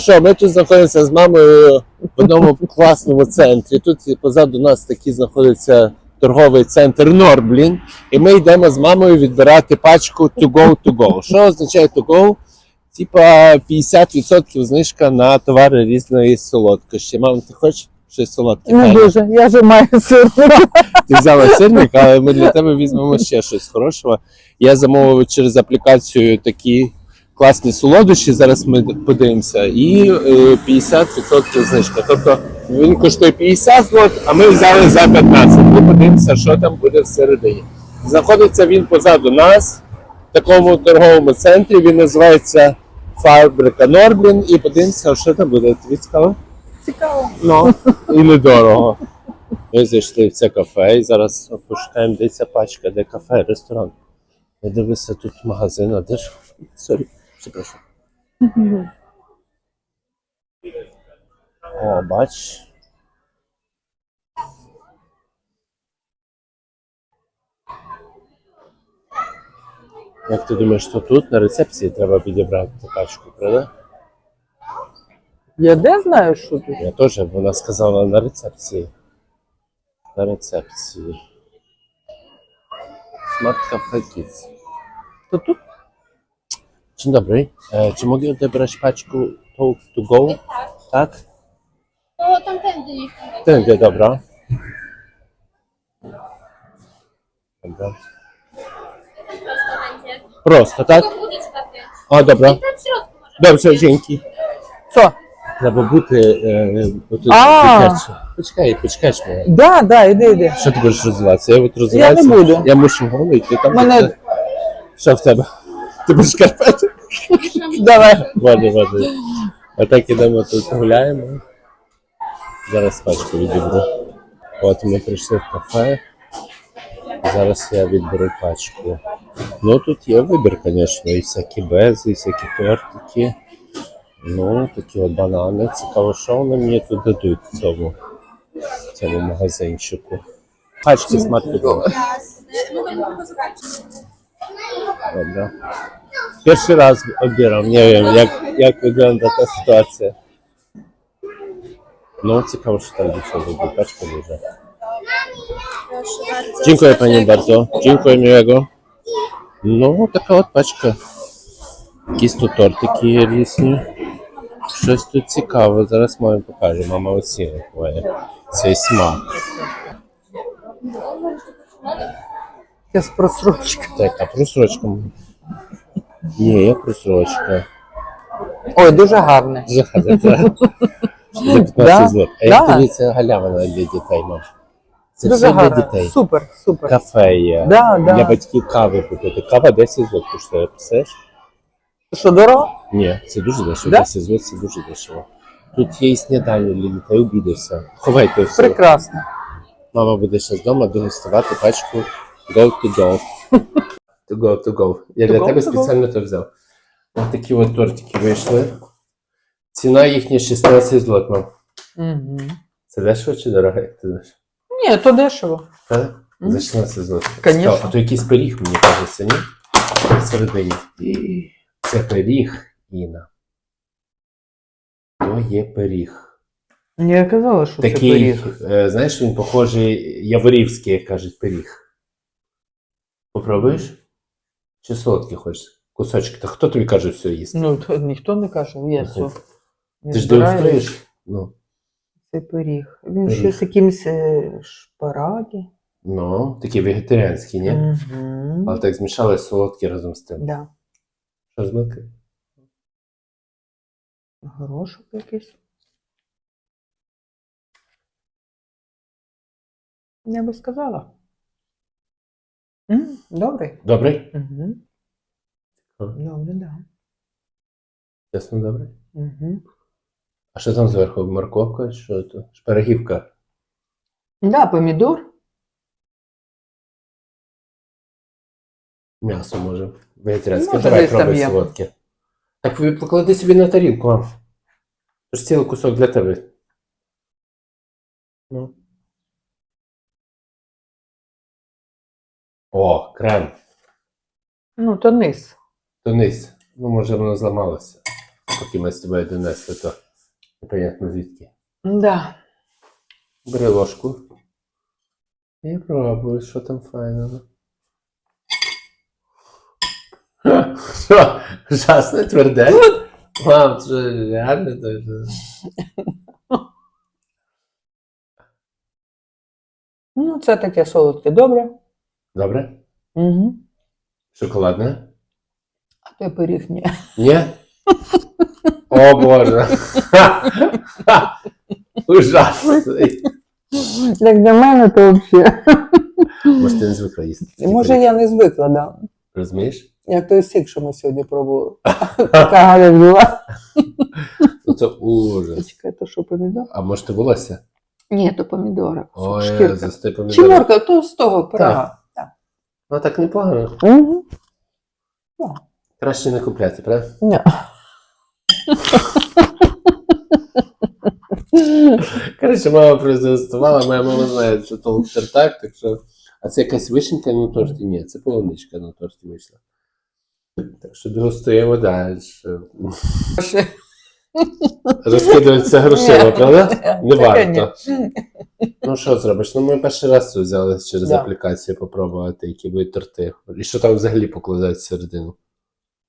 Що, ми тут знаходимося з мамою в одному класному центрі. Тут позаду нас такий знаходиться торговий центр Норблін. І ми йдемо з мамою відбирати пачку to go to go. Що означає to go? Типа 50% знижка на товари різної солодкості. Мам, ти хочеш щось солодке? Не дуже. Я вже маю сирник. Ти взяла сирник, але ми для тебе візьмемо ще щось хорошого. Я замовив через аплікацію такі класні солодощі. Зараз ми подивимося. І е, 50% знижка. Тобто він коштує 50 злот, а ми взяли за 15. Ми подивимося, що там буде всередині. Знаходиться він позаду нас, в такому торговому центрі. Він називається Фабрика Норблін. І подивимося, що там буде. Тобі цікаво? Цікаво. Ну, і недорого. Ми зайшли в це кафе і зараз пошукаємо, де ця пачка, де кафе, ресторан. Я дивлюся, тут магазин, а де ж? Сорі, прошу. О, бач. Як ти думаєш, що тут на рецепції треба підібрати ту пачку, правда? Я де знаю, що тут? Я теж, вона сказала на рецепції. На рецепції. Smart Cafe Kids. То тут? Dzień dobry. E, czy mogę odebrać paczkę to, to go? Tak? To tamtędy niech tam Tędy, dobra. Dobra. prosto będzie. Prosto, tak? Tylko buty trzeba zdjąć. O, dobra. I tam w środku może Dobrze, dzięki. Що? Треба бути, е, бо тут А. дитяче. Почекай, почекаєш мене. Да, да, іди, іди. Що ти будеш розвиватися? Я от розвиватися. не буду. Я мушу голий, ти там. Мене- Що в тебе? Ти будеш карпети? Давай. Ладно, ладно. А так ідемо тут гуляємо. Зараз пачку відібру. От ми прийшли в кафе. Зараз я відберу пачку. Ну тут є вибір, звісно, і всякі бези, і всякі тортики. Ну, такі от банани. Цікаво, що вони мені тут дадуть в цьому, в цьому магазинчику. Пачки смарт-піду. Dobra. Pierwszy raz odbieram, nie wiem jak, jak wygląda ta sytuacja. No, ciekawe, czy tam dzisiaj będzie paczka duża. Proszę bardzo. Dziękuję Pani bardzo. Dziękuję miłego. No, taka от пачка. Якісь тут тортики є різні. Щось тут цікаве. Зараз мамі покаже. Мама оцінює цей смак. Я з просрочки. Так, а просрочка? Ні, є просрочка. Ой, дуже гарне. Заходите. За 15 злот. А да. як тобі це галявина для дітей, мам? Це Дуже все для гарне. дітей. Супер, супер. Кафе є. Да, да. Для батьків кави купити. Кава 10 злот коштує, представляєш? Що дорого? Ні, це дуже дешево. Да? 10 злот це дуже дешево. Тут є і снідання для дітей, обіди все. Ховайте все. Прекрасно. Мама буде зараз вдома дегустувати пачку Go to go. To go, to go. Я To для go, тебе to go. спеціально то взяв. Ось такі от тортики вийшли. Ціна їхня 16 злот, мам. Угу. Це дешево чи дорого, як ти знаєш? Ні, то дешево. Так? Мгм. За 16 злотих. Конечно. Цікаво. А то якийсь пиріг, мені кажеться, ні? Всередині. І Це пиріг, Іна. То є пиріг. Я казала, що це Такий, пиріг. е, знаєш, він похожий яворівський, як кажуть, пиріг. Попробуєш? Чи солодкий хочеш? Кусочки. Та хто тобі каже все їсти? Ну, то ніхто не каже, Ага. все. Ти ж дегуструєш? Ну, Це пиріг. Він Пиріг. ще з якимось е, шпараги. ну, такий вегетаріанський, ні? Угу. Але так змішали солодкі разом з тим. Да. Що з милки? Горошок якийсь. Я би сказала. Добрий. Добрий? Угу. Добре, да. Ясно, добрий. Угу. А що там зверху? Морковка? Що то? Шпарагівка? Да, помідор. М'ясо може. Вегетаріанське. Може, Давай десь там пробуй є. солодке. Так ви поклади собі на тарілку. Це ж цілий кусок для тебе. Ну. О, крем. Ну, то низ. То низ. Ну, може, воно зламалося. Поки ми з тобою донесли, то непонятно звідки. Да. Бери ложку. І пробуй, що там файного. Що? Ужасно тверде? Мам, це реально дуже. Ну, це таке солодке, добре. Добре? Угу. Шоколадне? А той пиріг ні. Ні? О Боже. Ужасний. Як для мене, то взагалі. Може, ти не звикла їсти. Може, я не звикла, да. Розумієш? Як той сік, що ми сьогодні пробували. Така Галя була. Ну це ужас. Чекай, то що помідор? А може ти волосся? Ні, то помідори. Ой, Шкірка. Чи морка, то з того пирога. Ну так непогано. Угу. Краще не купляти, правда? Ні. Коротше, мама протестувала, моя мама знає, що то так, так що. А це якась вишенька на торті? Ні, це полуничка на торті вийшла. Так що дегустуємо далі. Розкидаються грошима, правда? Не варто. Ну що зробиш? Ну ми перший раз це взяли через аплікацію попробувати, які будуть торти. І що там взагалі покладають всередину.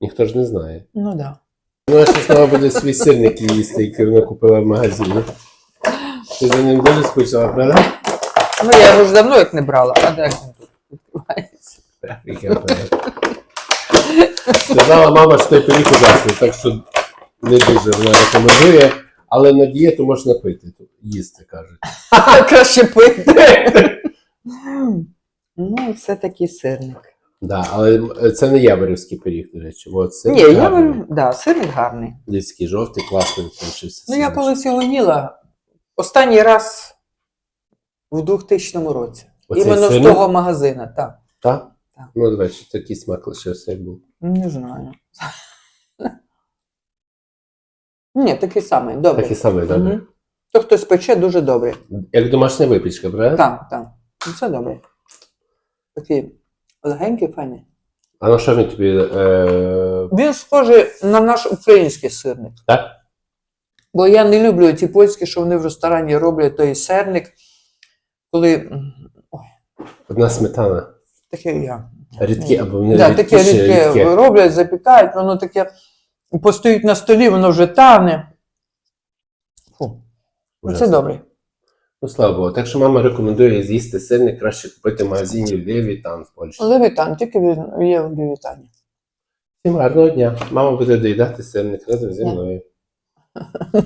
Ніхто ж не знає. Ну так. Ну, а щось мала буде свій сирник їсти, який вона купила в магазині. Ти за ним дуже скучила, правда? Ну, я його ж давно як не брала, а де він тут відкривається? Сказала мама, що пиріг ужасний, так що не дуже вона рекомендує, але на дієту можна пити, тут їсти, кажуть. Краще пити. Ну, це такий сирник. Да, але це не яворівський пиріг, до речі. От, це Ні, я гарний. виб- да, сирник гарний. Дитський жовтий, класний, получився. Ну, я сирник. колись його їла останній раз в 2000 році. Оцей Іменно з сирник? того магазина, так. Так? Так. Ну, давай, що такий смак лишився, як був. Не знаю. Ні, такий самий, добрий. Такий самий, добре. Мгм. То хтось пече дуже добре. Як домашня випічка, правда? Так, так. Ну, Це добре. Такий легенький, файний. А на що він тобі? Е... Він схожий на наш український сирник. Так? Бо я не люблю ті польські, що вони в ресторані роблять той сирник, коли. Ой, Одна сметана. таке я. Рідкі або не Да, таке рідкіші, рідке рідке. роблять, запікають, воно таке постоїть на столі, воно вже тане. Фу. Ну, Це Ужасно. добре. Ну, слава Богу. Так що мама рекомендує з'їсти сирник, краще купити в магазині Левітан в Польщі. Левітан, тільки він є в Левітані. Всім гарного дня. Мама буде доїдати сирник разом зі мною.